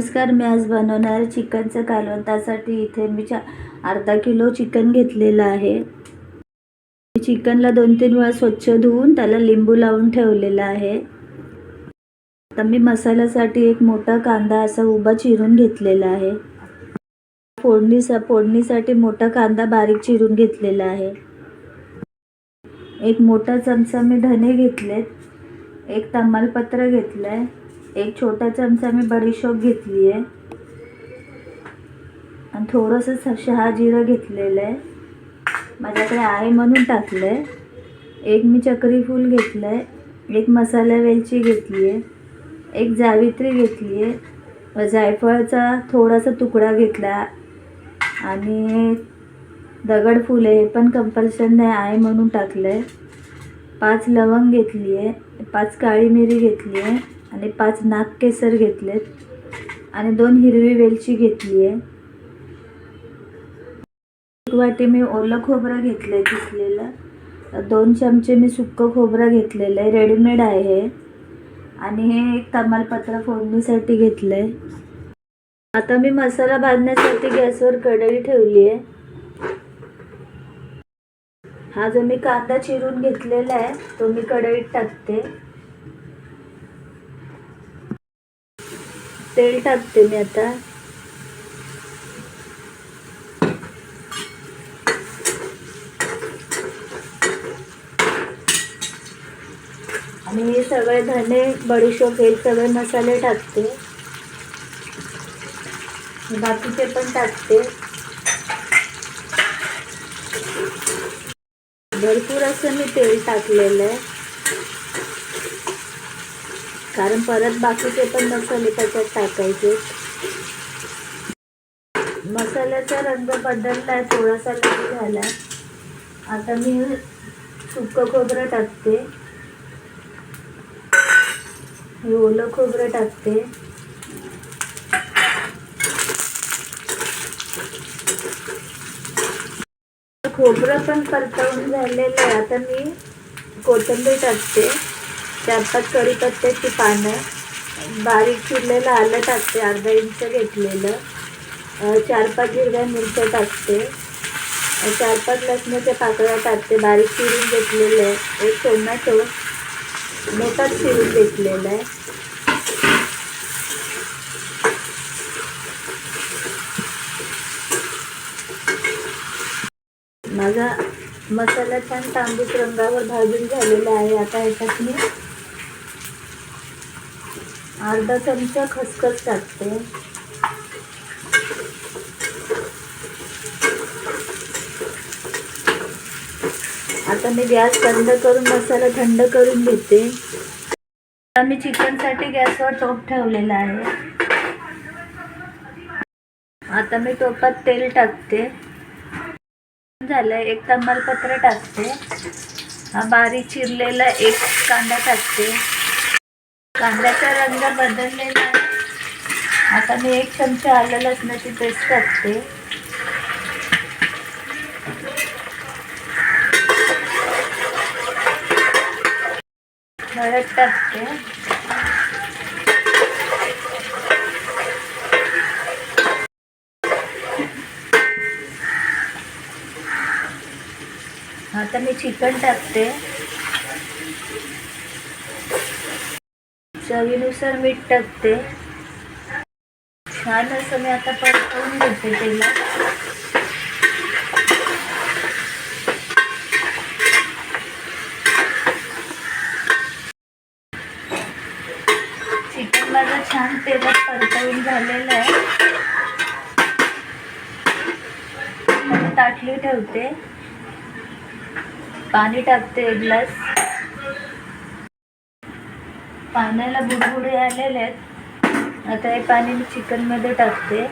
नमस्कार मी आज बनवणार आहे चिकनचं कालवण. त्यासाठी इथे मी चा अर्धा किलो चिकन घेतलेलं आहे. चिकनला दोन तीन वेळा स्वच्छ धुवून त्याला लिंबू लावून ठेवलेलं आहे. आता मी मसाल्यासाठी एक मोठा कांदा असा उभा चिरून घेतलेला आहे. फोडणीसा फोडणीसाठी मोठा कांदा बारीक चिरून घेतलेला आहे. एक मोठा चमचा मी धने घेतलेत. एक तमालपत्र घेतलं आहे एक छोटा चमचा मी बडीशोप घेतली आहे. आणि थोडंसं शहा जिरं घेतलेलं आहे. माझ्याकडे आहे म्हणून टाकलं आहे एक मी चक्री फूल घेतलं आहे एक मसाला वेलची घेतली आहे. एक जावित्री घेतली आहे. जायफळाचा थोडासा तुकडा घेतला. आणि दगड फुले आहे हे पण कंपल्शन नाही आहे म्हणून टाकलं आहे पाच लवंग घेतली आहे. पाच काळी मिरी घेतली आहे. आणि पाच नागकेसर घेतलेत. आणि दोन हिरवी वेलची घेतली आहे एक वाटी मी ओलं खोबरं घेतलं आहे किसलेलं दोन चमचे मी सुक्कं खोबरं घेतलेलं आहे रेडीमेड आहे. हे आणि हे एक तमालपत्र फोडणीसाठी घेतलं आहे आता मी मसाला भाजण्यासाठी गॅसवर कढई ठेवली आहे हा जो मी कांदा चिरून घेतलेला आहे तो मी कढईत टाकते. तेल टाकते मी आता. आणि हे सगळे धने बडीशोप हे सगळे मसाले टाकते. बाकीचे पण टाकते. भरपूर असं मी तेल टाकलेलं आहे. कारण परत बाकीचे पण मसाले त्याच्यात टाकायचे. मसाल्याचा रंग बदलला आहे थोडासा लाल झाला आता मी सुकं खोबरं टाकते. हे ओलं खोबरं टाकते. खोबरं पण परतवून झालेलं आहे. आता मी कोथिंबीर टाकते. चार पाच कढीपत्त्याची पानं. बारीक चिरलेलं आलं टाकते अर्धा इंच घेतलेलं. चार पाच हिरव्या मिरच्या टाकते. चार पाच लसणाच्या पाकळ्या टाकते बारीक चिरून घेतलेलं आहे. एक टोमॅटो मोठाच चिरून घेतलेला आहे. माझा मसाला छान तांबूस रंगावर भाजून झालेला आहे. आता ह्याच्यात मी अर्धा चमचा खसखस टाकते. आता मी गॅस बंद करून मसाला थंड करून घेते. आता मी चिकनसाठी गॅसवर टोप ठेवलेला आहे. आता मी टोपात तेल टाकते. झालं एक तमालपत्र टाकते. हा बारीक चिरलेला एक कांदा टाकते. कांद्याचा रंग बदललेला आहे. आता मी एक चमचा आलं लसणाची पेस्ट टाकते हळद टाकते. आता मी चिकन टाकते. चवीनुसार मीठ टाकते. छान असं मी आता परतवून घेते त्याला चिकन माझं छान तेलात परतवून झालेलं आहे. ताटली ठेवते. पाणी टाकते एक ग्लास. पाण्याला बुडबुडे आलेले आहेत. आता हे पाणी मी चिकनमध्ये टाकते.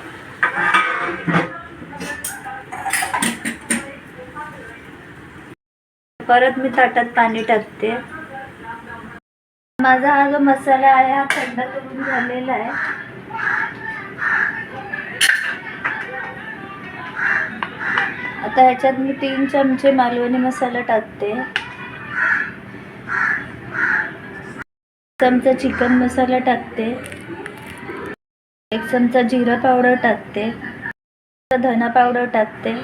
परत मी ताटात पाणी टाकते. माझा हा जो मसाला आहे हा थंड करून झालेला आहे. आता ह्याच्यात मी तीन चमचे मालवणी मसाला टाकते. चमचा चिकन मसाला टाकते. एक चमचा जिरं पावडर टाकते. धना पावडर टाकते.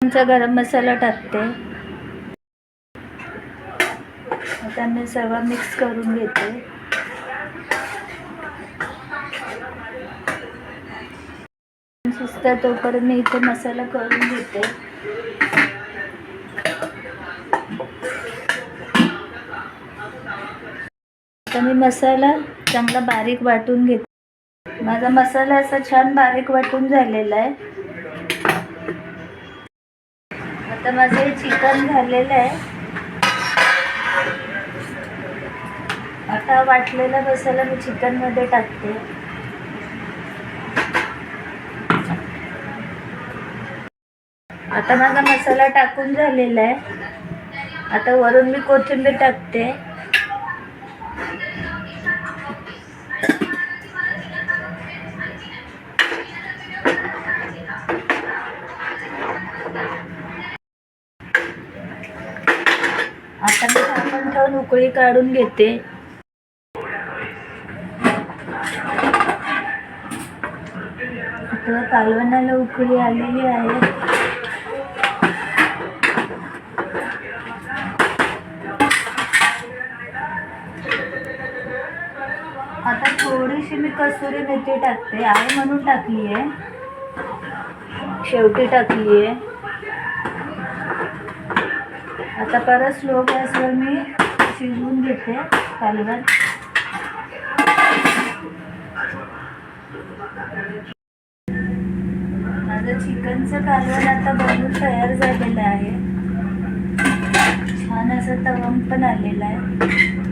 चमचा गरम मसाला टाकते. आता मी मिक्स करून घेते. शिजता तोपर्यंत मी इथे मसाला करून घेते. मी मसाला चांगला बारीक वाटून घेते. माझा मसाला असा छान बारीक वाटून झालेला आहे. आता माझं हे चिकन झालेलं आहे. आता वाटलेला मसाला मी चिकनमध्ये टाकते. आता माझा मसाला टाकून झालेला आहे. आता वरून मी कोथिंबीर टाकते. आता मी झाकण ठेवून उकळी काढून घेते. आता कालवणाला उकळी आलेली आहे. आता थोडीशी मी कसुरी मेथी टाकते. आहे म्हणून टाकली आहे शेवटी टाकली आहे आता परत स्लो गॅसवर मी शिजवून घेते कालवण माझं चिकनचं कालवण आता बनवून तयार झालेलं आहे. छान असं तवंग पण आलेला आहे.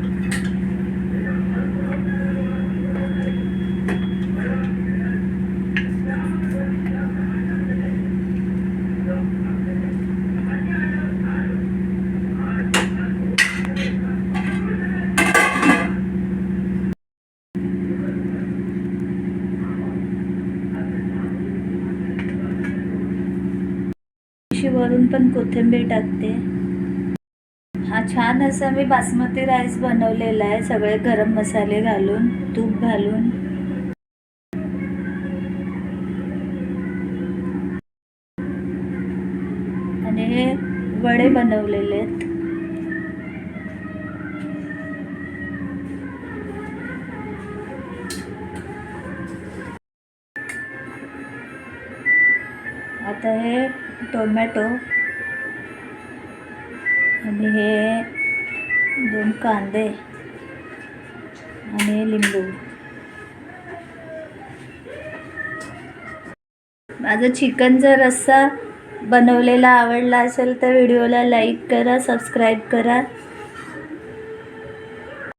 थोडीशी वरून पण कोथिंबीर टाकते. हा छान असा मी बासमती राईस बनवलेला आहे. सगळे गरम मसाले घालून तूप घालून. आणि हे वडे बनवलेले आहेत. आता हे टोमॅटो. आणि हे दोन कांदे. आणि लिंबू. माझा चिकनचा रस्सा बनवलेला आवडला असेल तर व्हिडिओला लाईक करा सबस्क्राईब करा.